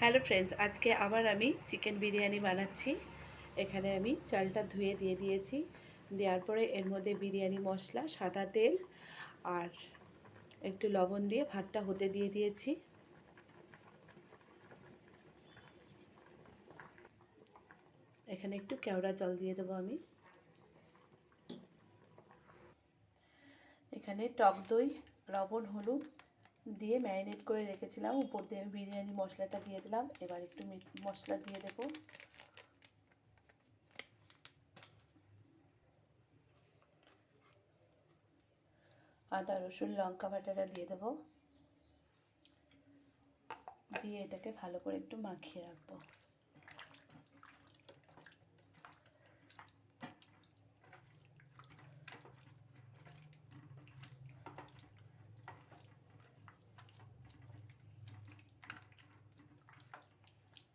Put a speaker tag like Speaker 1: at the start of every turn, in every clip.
Speaker 1: Hello friends আজকে আবার আমি চিকেন বিরিয়ানি বানাচ্ছি। এখানে আমি চালটা ধুয়ে দিয়ে দিয়েছি। দেওয়ার পরে এর মধ্যে বিরিয়ানি মশলা, সাদা তেল আর একটু লবণ দিয়ে ভাতটা হতে দিয়ে দিয়েছি। এখানে একটু কেওড়া জল দিয়ে দেবো আমি। এখানে টক দই, লবণ, হলুদ দিয়ে ম্যারিনেট করে রেখেছিলাম। উপর দিয়ে আমি বিরিয়ানি মশলাটা দিয়ে দিলাম। এবার একটু মিট মশলা দিয়ে দেবো। আদা, রসুন, লঙ্কা বাটাটা দিয়ে দেবো। দিয়ে এটাকে ভালো করে একটু মাখিয়ে রাখব।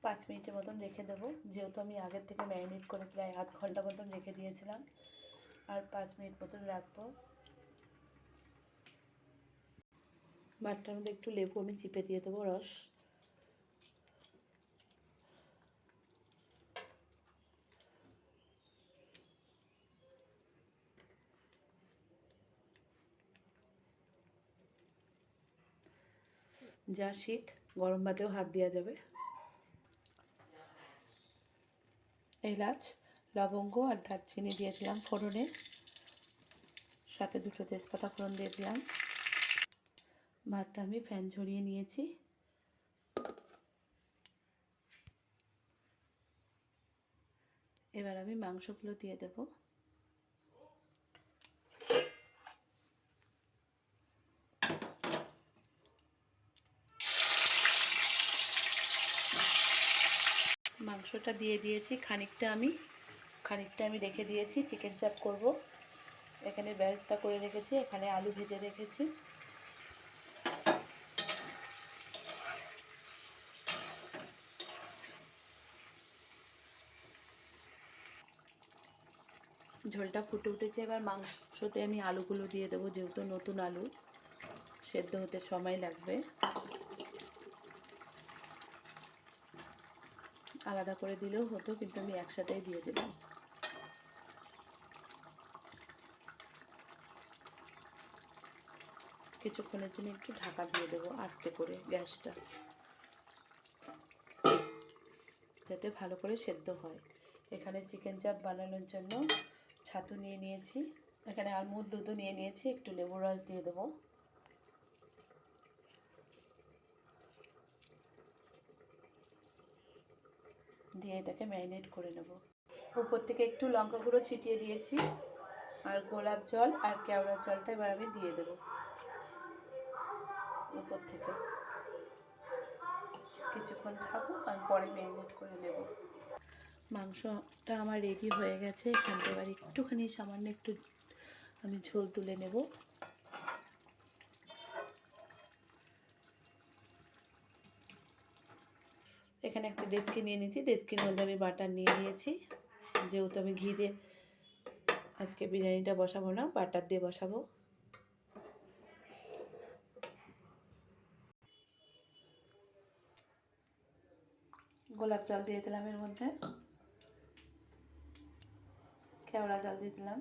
Speaker 1: পাঁচ মিনিটের মতন রেখে দেবো। যেহেতু আমি আগের থেকে ম্যারিনেট করে প্রায় আধ ঘণ্টা মতন রেখে দিয়েছিলাম। আর পাঁচ মিনিট মতন রাখব। বাটটার মধ্যে একটু লেবু আমি চিপে দিয়ে দেবো, রস। যা শীত, গরম ভাতেও হাত দেওয়া যাবে। এলাচ, লবঙ্গ আর দারচিনি দিয়ে দিলাম ফোড়নে। সাথে দুটো তেজপাতা ফোড়ন দিয়ে দিলাম। ভাতটা আমি ফ্যান ঝরিয়ে নিয়েছি। এবার আমি মাংসগুলো দিয়ে দেব। মাংসটা দিয়ে দিয়েছি। খানিকটা আমি খানিকটা আমি রেখে দিয়েছি চিকেন চাপ করব। এখানে ব্যবস্থা করে রেখেছি, এখানে আলু ভেজে রেখেছি। ঝোলটা ফুটে উঠেছে, এবার মাংসতে আমি আলুগুলো দিয়ে দেবো, যেহেতু নতুন আলু, সেদ্ধ হতে সময় লাগবে। আলাদা করে দিলেও হতো, কিন্তু আমি একসাথেই দিয়ে দিলাম। কিছুক্ষণের জন্য একটু ঢাকা দিয়ে দেবো আস্তে করে গ্যাসটা। যাতে ভালো করে সেদ্ধ হয়। এখানে চিকেন চাপ বানানোর জন্য ছাতু নিয়ে নিয়েছি। এখানে আমুল দুধও নিয়ে নিয়েছি, একটু লেবুর রস দিয়ে দেবো। দিয়ে এটাকে ম্যারিনেট করে নেব। উপর থেকে একটু লঙ্কা গুঁড়ো ছিটিয়ে দিয়েছি, আর গোলাপ জল আর কেওড়ার জলটা এবার আমি দিয়ে দেব উপর থেকে। কিছুক্ষণ থাকুক, আমি পরে ম্যারিনেট করে নেব। মাংসটা আমার রেডি হয়ে গেছে, এখান থেকে একটুখানি সামান্য একটু আমি ঝোল তুলে নেব। এখানে একটা ডেস্কি নিয়ে নিয়েছি। ডেস্কির মধ্যে আমি বাটার নিয়ে নিয়েছি। যেহেতু আমি ঘি দিয়ে আজকে বিরিয়ানিটা বসাবো না, বাটার দিয়ে বসাবো। গোলাপ জল দিয়ে দিলাম এর মধ্যে। কেওড়া জল দিয়ে দিলাম।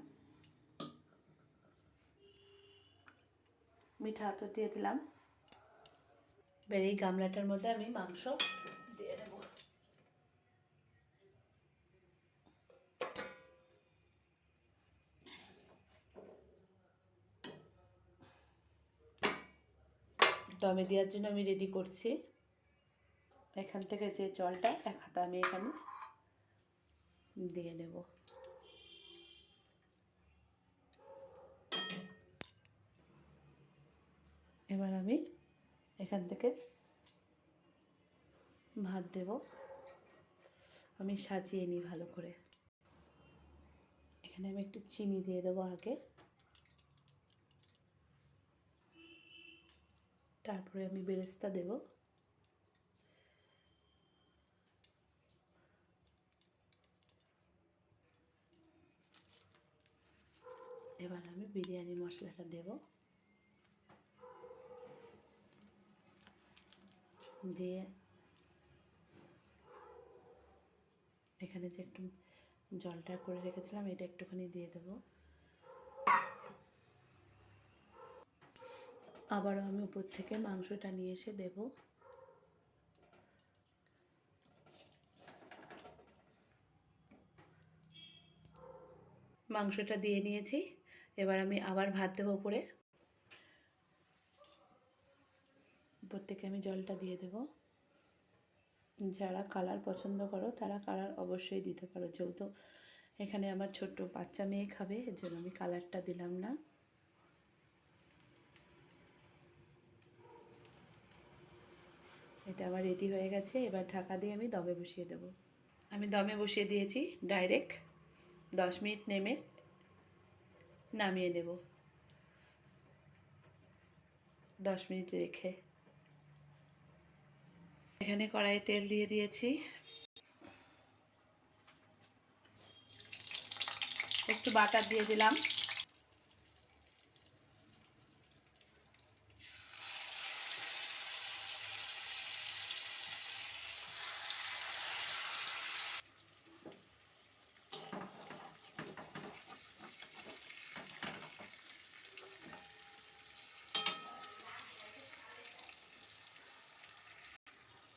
Speaker 1: মিঠা আতর দিয়ে দিলাম। এবার এই গামলাটার মধ্যে আমি মাংস দিয়ে দেবো দমে দেওয়ার জন্য আমি রেডি করছি। এখান থেকে যে জলটা, এক হাতা আমি এখানে দিয়ে নেব। এবার আমি এখান থেকে ভাত দেব। আমি সাজিয়ে নিই ভালো করে। এখানে আমি একটু চিনি দিয়ে দেবো আগে। তারপরে আমি বেরেস্তা দেব। এবার আমি বিরিয়ানি মশলাটা দেব। দিয়ে এখানে যে একটু জলটা করে রেখেছিলাম, এটা একটুখানি দিয়ে দেবো। আবারও আমি উপর থেকে মাংসটা নিয়ে এসে দেব। মাংসটা দিয়ে নিয়েছি। এবার আমি আবার ভাত দেবো উপরে। উপর থেকে আমি জলটা দিয়ে দেব। যারা কালার পছন্দ করো, তারা কালার অবশ্যই দিতে পারো। যেহেতু এখানে আমার ছোট্ট বাচ্চা মেয়ে খাবে, এর জন্য আমি কালারটা দিলাম না। এটা আমার রেডি হয়ে গেছে, এবার ঢাকা দিয়ে আমি দমে বসিয়ে দেব। আমি দমে বসিয়ে দিয়েছি ডাইরেক্ট দশ মিনিট নেমে নামিয়ে নেব। দশ মিনিট রেখে। এখানে কড়াইয়ে তেল দিয়ে দিয়েছি। একটু বাটার দিয়ে দিলাম।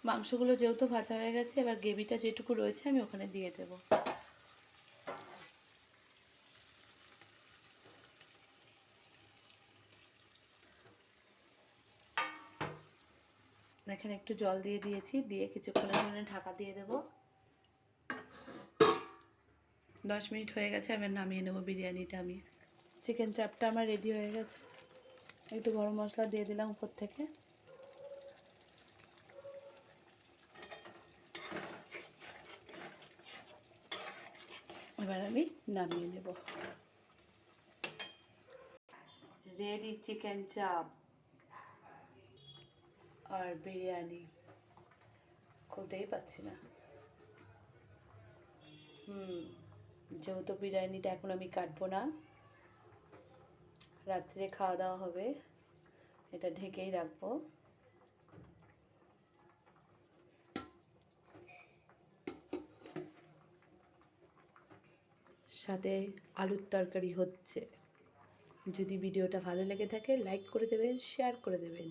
Speaker 1: মাংসগুলো যেহেতু ভাজা হয়ে গেছে, এবার গ্রেভিটা যেটুকু রয়েছে আমি ওখানে দিয়ে দেব। এখানে একটু জল দিয়ে দিয়েছি, দিয়ে কিছুক্ষণের জন্য ঢাকা দিয়ে দেব। দশ মিনিট হয়ে গেছে আমি নামিয়ে নেব বিরিয়ানিটা আমি। চিকেন চাপটা আমার রেডি হয়ে গেছে। একটু গরম মশলা দিয়ে দিলাম উপর থেকে। এবার আমি নামিয়ে নেব। রেডি চিকেন চাপ আর বিরিয়ানি। খুলতেই পাচ্ছি না। হুম, যেহেতু বিরিয়ানিটা এখন আমি কাটবো না, রাত্রে খাওয়া দাওয়া হবে, এটা ঢেকেই রাখব। সাথে আলুর তরকারি হচ্ছে। যদি ভিডিওটা ভালো লেগে থাকে লাইক করে দেবেন শেয়ার করে দেবেন।